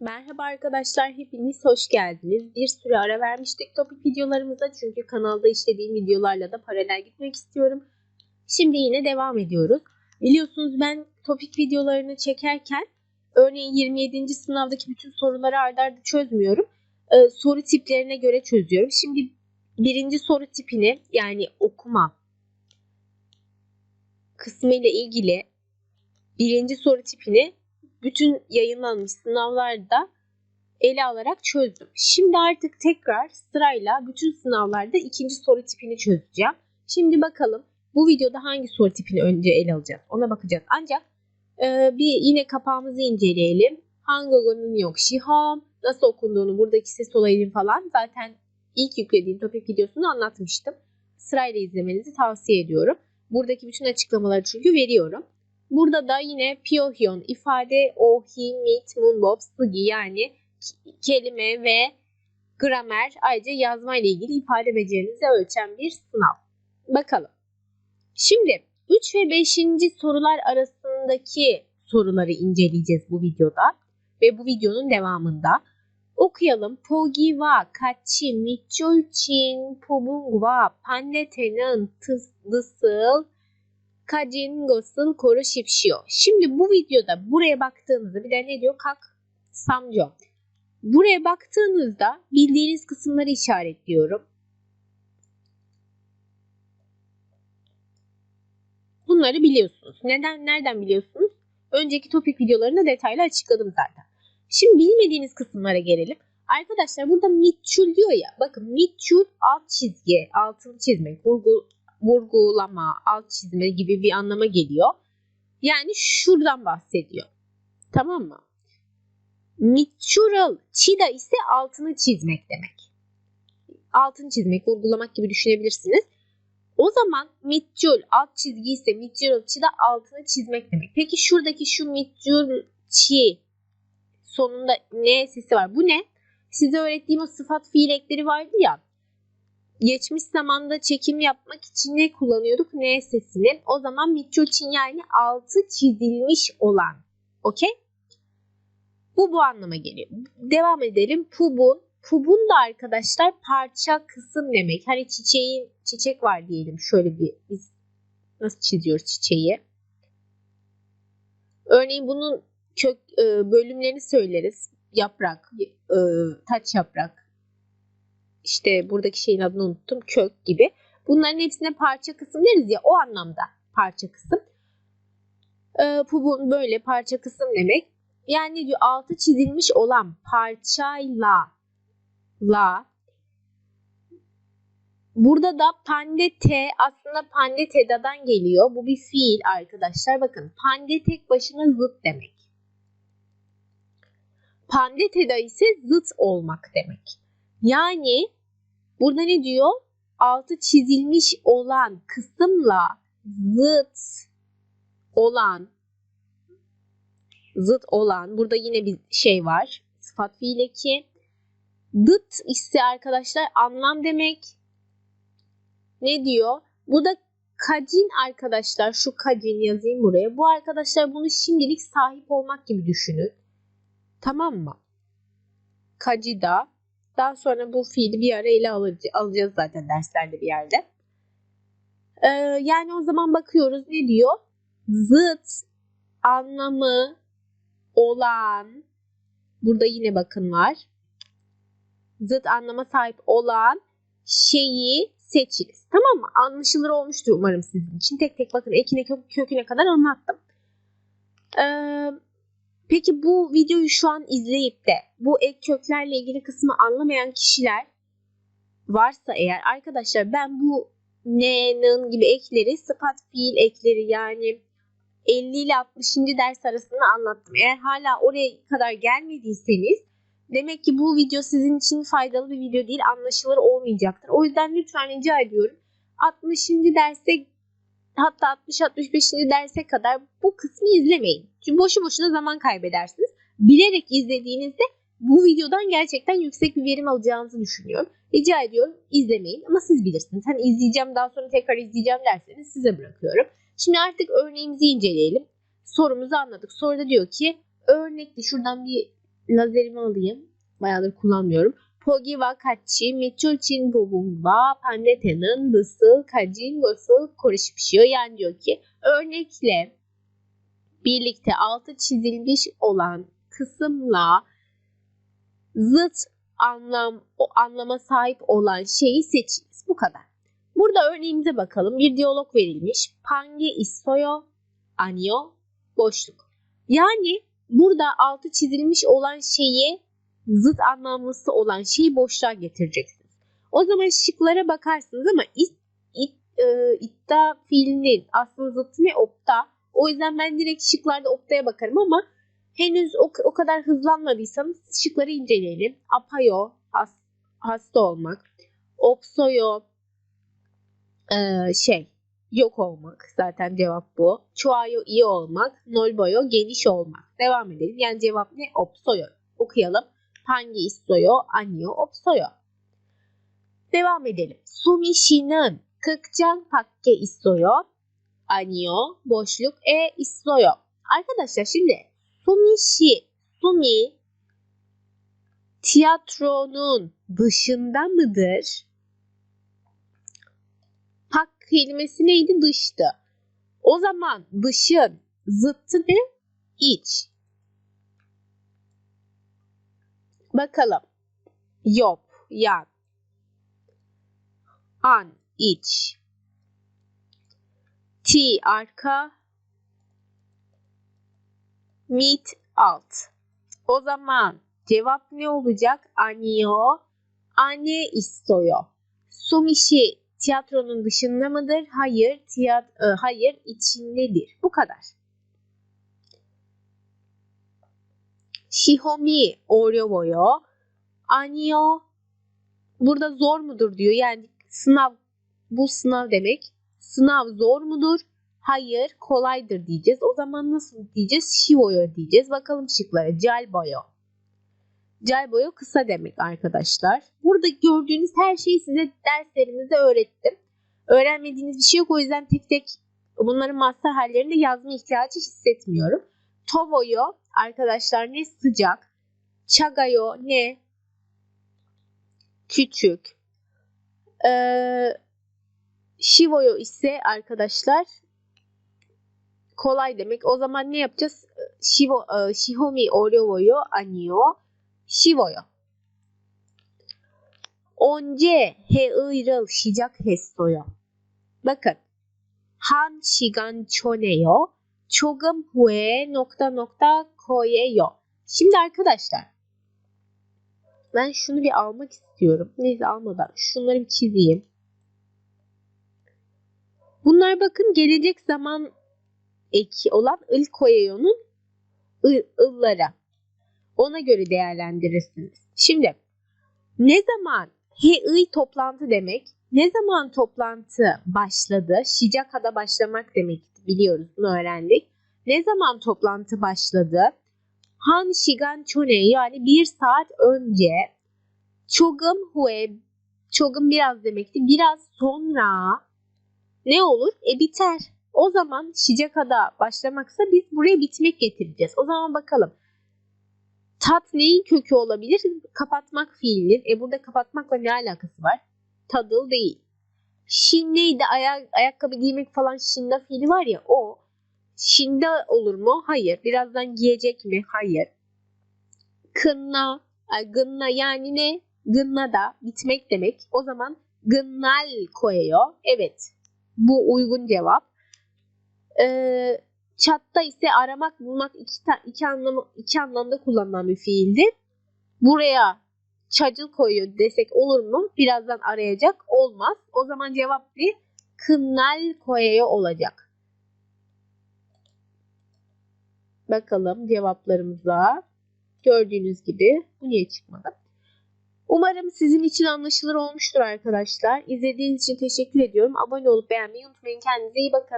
Merhaba arkadaşlar, hepiniz hoş geldiniz. Bir süre ara vermiştik topik videolarımıza çünkü kanalda işlediğim videolarla da paralel gitmek istiyorum. Şimdi yine devam ediyoruz. Biliyorsunuz ben topik videolarını çekerken örneğin 27. sınavdaki bütün soruları ardarda arda çözmüyorum. Ee, soru tiplerine göre çözüyorum. Şimdi birinci soru tipini yani okuma kısmı ile ilgili birinci soru tipini bütün yayınlanmış sınavlarda ele alarak çözdüm. Şimdi artık tekrar sırayla bütün sınavlarda ikinci soru tipini çözeceğim. Şimdi bakalım bu videoda hangi soru tipini önce ele alacağız ona bakacağız. Ancak e, bir yine kapağımızı inceleyelim. Hangogo'nun yok Shihom nasıl okunduğunu buradaki ses olayını falan zaten ilk yüklediğim topik videosunu anlatmıştım. Sırayla izlemenizi tavsiye ediyorum. Buradaki bütün açıklamaları çünkü veriyorum. Burada da yine Pyohyon ifade ohi, mit, munbob, sıgi yani kelime ve gramer ayrıca yazma ile ilgili ifade becerinizi ölçen bir sınav. Bakalım. Şimdi 3 ve 5. sorular arasındaki soruları inceleyeceğiz bu videoda ve bu videonun devamında. Okuyalım. Pogi wa kachi michulchin pobung wa pandete는 nasıl Kajin Gosıl Koru Şipşiyo. Şimdi bu videoda buraya baktığınızda bir de ne diyor? Kak Samjo. Buraya baktığınızda bildiğiniz kısımları işaretliyorum. Bunları biliyorsunuz. Neden, nereden biliyorsunuz? Önceki topik videolarında detaylı açıkladım zaten. Şimdi bilmediğiniz kısımlara gelelim. Arkadaşlar burada mitçul diyor ya. Bakın mitçul alt çizgi, altını çizmek, vurgu vurgulama, alt çizme gibi bir anlama geliyor. Yani şuradan bahsediyor. Tamam mı? Mitchural çida ise altını çizmek demek. Altını çizmek, vurgulamak gibi düşünebilirsiniz. O zaman mitchul alt çizgi ise mitchural çida altını çizmek demek. Peki şuradaki şu mitchul çi sonunda ne sesi var? Bu ne? Size öğrettiğim o sıfat fiil ekleri vardı ya geçmiş zamanda çekim yapmak için ne kullanıyorduk? Ne sesini. O zaman Mitchul'in yani altı çizilmiş olan. Okey? Bu bu anlama geliyor. Devam edelim. Pubun. Pubun da arkadaşlar parça kısım demek. Hani çiçeğin çiçek var diyelim. Şöyle bir biz nasıl çiziyoruz çiçeği? Örneğin bunun kök e, bölümlerini söyleriz. Yaprak, e, taç yaprak, işte buradaki şeyin adını unuttum. Kök gibi. Bunların hepsine parça kısım deriz ya o anlamda parça kısım. Ee, bu böyle parça kısım demek. Yani diyor altı çizilmiş olan parçayla la Burada da pandete aslında pandeteda'dan geliyor. Bu bir fiil arkadaşlar. Bakın pande tek başına zıt demek. Pandeteda ise zıt olmak demek. Yani Burada ne diyor? Altı çizilmiş olan kısımla zıt olan zıt olan burada yine bir şey var. Sıfat fiil eki. Dıt ise arkadaşlar anlam demek. Ne diyor? Bu da kacin arkadaşlar. Şu kacin yazayım buraya. Bu arkadaşlar bunu şimdilik sahip olmak gibi düşünün. Tamam mı? Kacida daha sonra bu fiili bir ara ele alacağız zaten derslerde bir yerde. Ee, yani o zaman bakıyoruz ne diyor? Zıt anlamı olan burada yine bakın var. Zıt anlama sahip olan şeyi seçiniz. Tamam mı? Anlaşılır olmuştur umarım sizin için. Tek tek bakın ekine köküne kadar anlattım. Ee, Peki bu videoyu şu an izleyip de bu ek köklerle ilgili kısmı anlamayan kişiler varsa eğer arkadaşlar ben bu ne'nin gibi ekleri sıfat fiil ekleri yani 50 ile 60. ders arasında anlattım. Eğer hala oraya kadar gelmediyseniz demek ki bu video sizin için faydalı bir video değil anlaşılır olmayacaktır. O yüzden lütfen rica ediyorum 60. derse hatta 60-65. derse kadar bu kısmı izlemeyin. Çünkü boşu boşuna zaman kaybedersiniz. Bilerek izlediğinizde bu videodan gerçekten yüksek bir verim alacağınızı düşünüyorum. Rica ediyorum izlemeyin ama siz bilirsiniz. Hani izleyeceğim daha sonra tekrar izleyeceğim derseniz size bırakıyorum. Şimdi artık örneğimizi inceleyelim. Sorumuzu anladık. Soruda diyor ki örnekli şuradan bir lazerimi alayım. Bayağıdır kullanmıyorum. Pogi와 같이 미쳐진 부분과 반대되는 뜻을 가진 것을 고르십시오. Yani diyor ki örnekle birlikte altı çizilmiş olan kısımla zıt anlam o anlama sahip olan şeyi seçiniz. Bu kadar. Burada örneğimize bakalım. Bir diyalog verilmiş. Pange isoyo, anio, boşluk. Yani burada altı çizilmiş olan şeyi zıt anlamlısı olan şeyi boşluğa getireceksiniz. O zaman şıklara bakarsınız ama it, it, e, itta fiilinin aslında zıttı ne opta. O yüzden ben direkt şıklarda optaya bakarım ama henüz o, o kadar hızlanmadıysanız şıkları inceleyelim. Apayo, has, hasta olmak. Opsoyo, e, şey, yok olmak. Zaten cevap bu. Çoayo iyi olmak. Nolboyo geniş olmak. Devam edelim. Yani cevap ne? Opsoyo. Okuyalım. Hangi istoyo? Anyo opsoyo. Devam edelim. Sumi 씨는 극장 밖에 있어요. 아니요. boşluk e 있어요. Arkadaşlar şimdi Sumi 씨, Sumi tiyatronun dışında mıdır? Pak kelimesi neydi? Dıştı. O zaman dışın zıttı ne? İç. Bakalım. Yok, yan. An, iç. T, arka. Mit, alt. O zaman cevap ne olacak? Anio, anne istiyor. Sumishi tiyatronun dışında mıdır? Hayır, tiyat e, hayır içindedir. Bu kadar. Shihomi 어려워요. 아니요. Burada zor mudur diyor. Yani sınav bu sınav demek. Sınav zor mudur? Hayır, kolaydır diyeceğiz. O zaman nasıl diyeceğiz? Shivoyo diyeceğiz. Bakalım şıklara. Calboyo. Calboyo kısa demek arkadaşlar. Burada gördüğünüz her şeyi size derslerimizde öğrettim. Öğrenmediğiniz bir şey yok. O yüzden tek tek bunların master hallerinde yazma ihtiyacı hissetmiyorum. Tovoyo arkadaşlar ne sıcak. Chagayo ne küçük. Ee, Shivoyo ise arkadaşlar kolay demek. O zaman ne yapacağız? Shivo, e, shihomi oryoyo anio shivoyo. Once he ıyrıl şicak hestoyo. Bakın. Han shigan choneyo. Çogum hue nokta nokta koyuyor. Şimdi arkadaşlar ben şunu bir almak istiyorum. Neyse almadan şunları bir çizeyim. Bunlar bakın gelecek zaman eki olan il koyuyonun ıllara. Ona göre değerlendirirsiniz. Şimdi ne zaman he toplantı demek? Ne zaman toplantı başladı? Şicaka'da başlamak demek biliyoruz. Bunu öğrendik. Ne zaman toplantı başladı? Han shigan chone yani bir saat önce. Çogum hue çogum biraz demekti. Biraz sonra ne olur? E biter. O zaman Şicaka'da başlamaksa biz buraya bitmek getireceğiz. O zaman bakalım. Tat neyin kökü olabilir? Kapatmak fiilinin. E burada kapatmakla ne alakası var? Tadıl değil. Şin neydi? Ayak, ayakkabı giymek falan şinda fiili var ya o. Şinda olur mu? Hayır. Birazdan giyecek mi? Hayır. Kınna, gınna yani ne? Gınna da bitmek demek. O zaman gınnal koyuyor. Evet. Bu uygun cevap. Ee, Çatta ise aramak, bulmak iki, ta, iki, anlamı, iki anlamda kullanılan bir fiildir. Buraya çacıl koyuyor desek olur mu? Birazdan arayacak. Olmaz. O zaman cevap bir kınal koyuyor olacak. Bakalım cevaplarımıza. Gördüğünüz gibi bu niye çıkmadı? Umarım sizin için anlaşılır olmuştur arkadaşlar. İzlediğiniz için teşekkür ediyorum. Abone olup beğenmeyi unutmayın. Kendinize iyi bakın.